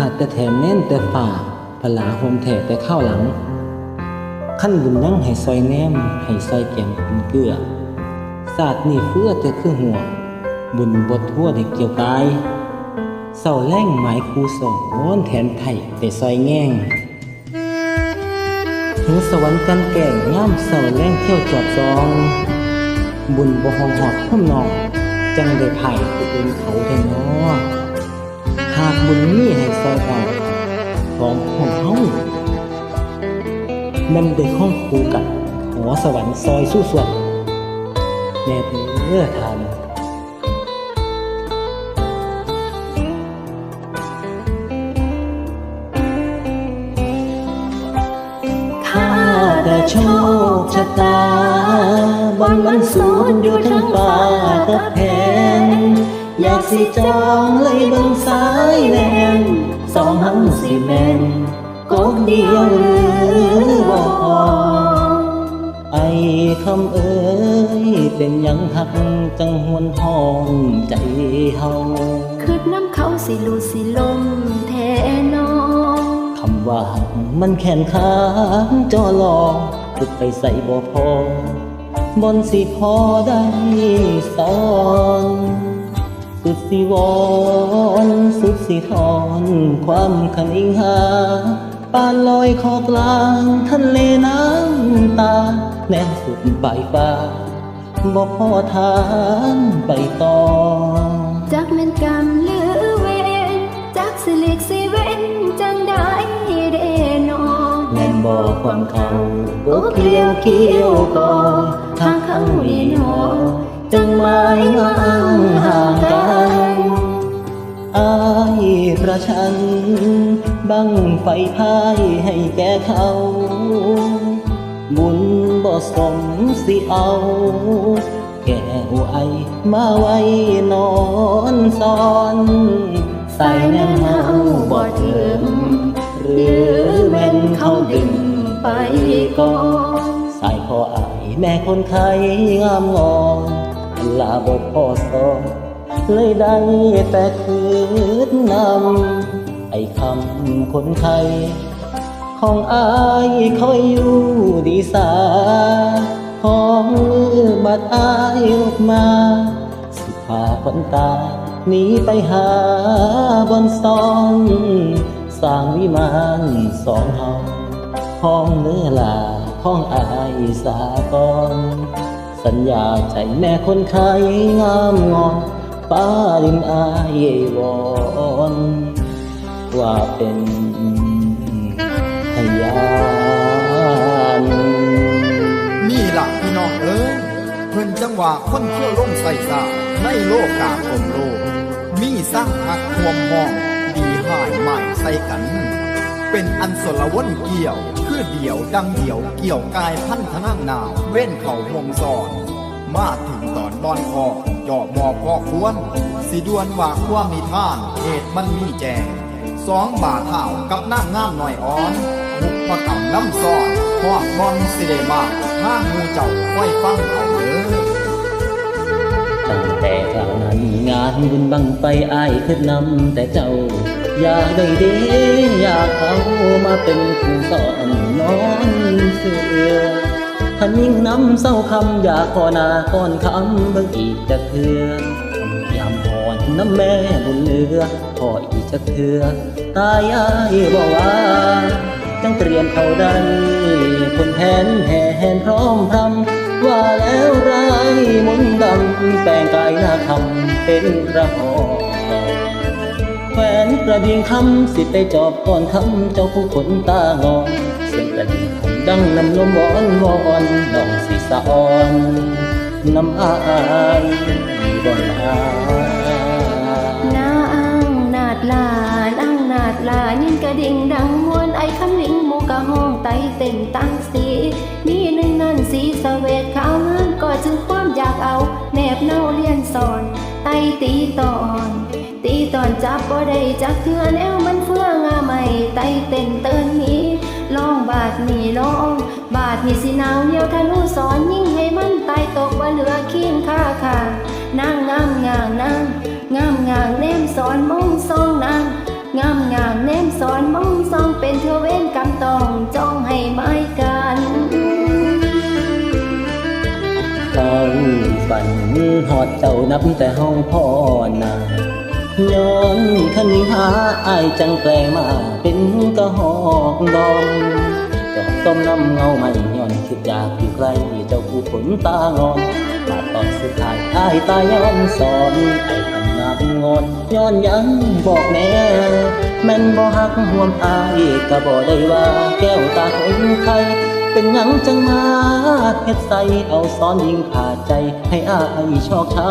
ขาดแต่แถมแน่นแต่ฝ่าพลาหมแถแต่ข้าวหลัง ขั้นบุญนั่งให้ซอยแนมให้ซอยแกมเป็นเกลือศาสตร์นี่เพื่อแต่คือหัว บุญบททั่วได้เกี่ยวกายเศร้าแรงหมายครูสอนแถมไถ่แต่ซอยแง่งถึงสวรรค์กันแก่งย่ามเศร้าแรงเที่ยวจอดจอง บุญบ่หองหอดพุ่มนอง จังได้ไผ่ไปเอินเขาแท้นอ หากบุญมีให้ซอยเราของของเฮามันได้ข้องคูกันหัวสวรรค์ซอยสู้สวดแน่เด้อทานข้าแต่โชคชะตาบนมันสูญอยู่ทั้งป่ากับแผน อยากสิจองเลยเบงสายแลนสองหังสิแมนกกเดียวหรือบ่พอไอ้คำเอ้ยเป็นหยังหักจังหวนห้องใจเฮาคืดน้ำเขาสิลูสิลมแทนอคำว่าหักมันแขนขางจอลอฝึกไปใส่บ่พอบนสิพอได้สอน สุดสิวอนสุดสิทอนความคันอิงหาปานลอยคอกลางทะเลน้ำตา แนวสุดปลายฟ้าบ่พอทานไปต่อ จักแม่นกรรมหรือเวรจักสิเลิกสิเว้นจังได้เดนอแม่นบ่ความเขาบกเลี้ยวเกี่ยวก่อทางเขาดีหนอ จังไม้งางห่างกันอายประชัน บังไฟพายให้แก่เขา บุญบ่สมสิเอา แก้วไอมาไว้นอนซ้อนใส่แนมเฮาบ่ถึงหรือแม่นเขาดึงไปก่อนใสายคออายแม่คนไข้งามงอน ลาบพอสอนเลยได้แต่คืนนำไอ้คำคนไข้ของอายคอยอยู่ดีสา ของมือบัดอายลุกมา สิพาคนตาหนีไปหาบนซองสร้างวิมานสองห้องห้องเนื้อลาห้องอายสากร สัญญาใจแม่คนไข้งามงอนป้าดินอายวอนว่าเป็นพยานนี่ล่ะพี่น้องเอ้ยเพิ่นจังหว่าคนเที่ยวลงใส่สาในโลกกาคมโลก มีสร้างหักควมมอง ดีหายใหม่ใส่กัน เป็นอันสละวนเกี่ยว คือเดี่ยวดังเดี่ยวเกี่ยวกายพันธนางนาวเว้นเข่าวงสอน มาถึงตอนบอนคอจอบมอพอควร สิดวนว่าความมีท่านเหตุมันมีแจงสองบาทเท่ากับนั่งงามหน่อยอ่อนบุกประกำน้ำซ้อนพวกมอนสิเดมาห้างมูเจ้าค่อยฟังเอาเด้อตั้งแต่คราวนั้น งานบุญบังไปอายขึ้นำแต่เจ้า อยากได้เด้อยากเอามาเป็นผู้สอนนอนเสือทันยิ่งนำเศร้าคำอยากขอนาก่อนคำเบิ่งอีกจะเถื่อคำยามอ่อนน้ำแม่บุญเลือขออีกจะเถื่อตายอายบอกว่าจังเตรียมเขาได้คนแผนแห่แหนพร้อมพรำว่าแล้วไร้ายมนดำแปลงกา ยหน้าคำเป็นกระหอบแขวนกระดิ่งคำสิไปจอบก่อนคำเจ้าผู้ขนตางอนเสียงกระดิ่งคำดังนำลมวอนวอนน้องสิสะอ่อนน้ำอายบ่ลานาอ่างนาดลานางนาดลายินกระดิ่งดังมวนไอ้คำลิงหมูกะห้องไตเต้นตั้งสีมีหนึ่งนั่นสีสะเวทขาว ตตีตอน ตีตอนจับบ่ได้จักเทือแนวมันเฟื่องาใหม่ไตเต้นเตือนนี้ลองบาดนี่ลอง บาดนี่สิหนาวเหนียวทะนุสอนยิ่งให้มันไตตกว่าเหลือเคียงค่าค่ะ นางงามงางนางงามงางแนมสอนมองซองนางงามงามแนมสอนมองซองเป็นเทวเวน ฝันหอดเจ้านับแต่ห้องพ่อนาย้อนคันหาอายจังแปลมาเป็นกระหอกดอมจอกต้มน้ำเงาไม่ย้อนคิดอยากอยู่ใกล้เจ้าผู้ผลตางอนมาตอนสุดท้ายอายตาย้อนสอนไอ้ทำงานงอนย้อนยังบอกแน่แม่นบ่ฮักห่วมอายก็บ่ได้ว่าแก้วตาคนไทย เป็นหยังจังมาเฮ็ดใส่เอาซ้อนยิงขาดใจ ให้อายชอกช้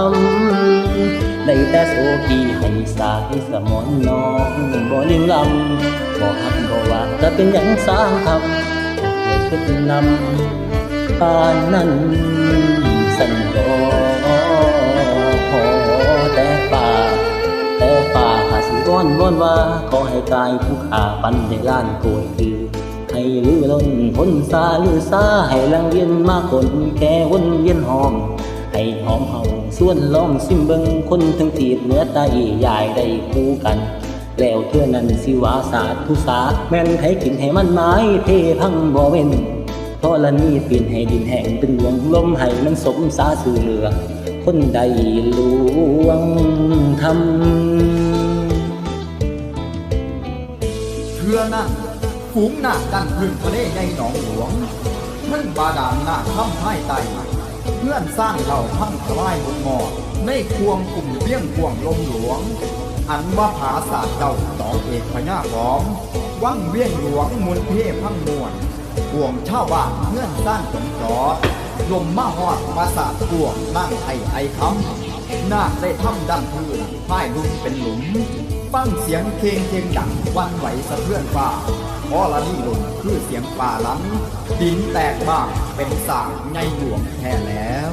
ำได้แต่โซกีให้สายสมอนน้องบ่ลิงลำบ่ฮักบ่ว่าจะเป็นหยังสร้างทำให้ขึ้นนำปานนั้นสัญญาขอแต่ป่าแต่ป่าหาสิร้อนร้อนว่าขอให้กายผู้ขาปันได้ล้านโกยคือ ให้ลือล้นพ้นซาลือซาให้ลังเวียนมาคนแก่วนเวียนหอม ให้หอมเฮาส่วนล้อมซิมเบิงคนทั้งทีบเหนือใต้ยายได้คู่กัน แล้วเทื่อนั้นสิวาศาสตร์ผู้สาแม่นให้กินให้มันไม้เทพังบ่เว้นเพราะละนี่เปลี่ยนให้ดินแห้งเป็นหลวงลมให้มันสมสาสื่อเหลือ คนใดลวงทำเพื่อนั้น ฝูงนาคดันพื้นทะเลในหนองหลวงเพิ่งบาดาลนาคถ้ำให้ไตเพื่อนสร้างเหล่าพังทลายหมดหมอดในควงกลุ่มเลี้ยงควงลมหลวง อันว่าผาศาสตร์เจ้าตองเอกพญาหอมวังเวียงหลวงมุนเทพังมวลห่วงชาวบ้านเพื่อนสร้างสมจอลมมาหอดมาสาดกวงนั่งไอไอคำนาคได้ทำดันพื้นพ่ายลุมเป็นหลุม ฟังเสียงเคงเคงดังวันไหวสะเทือนฟ้า พอละนี่ลงคือเสียงป่าล้ำดินแตกบ้างเป็นสางในหลวงแท้แล้ว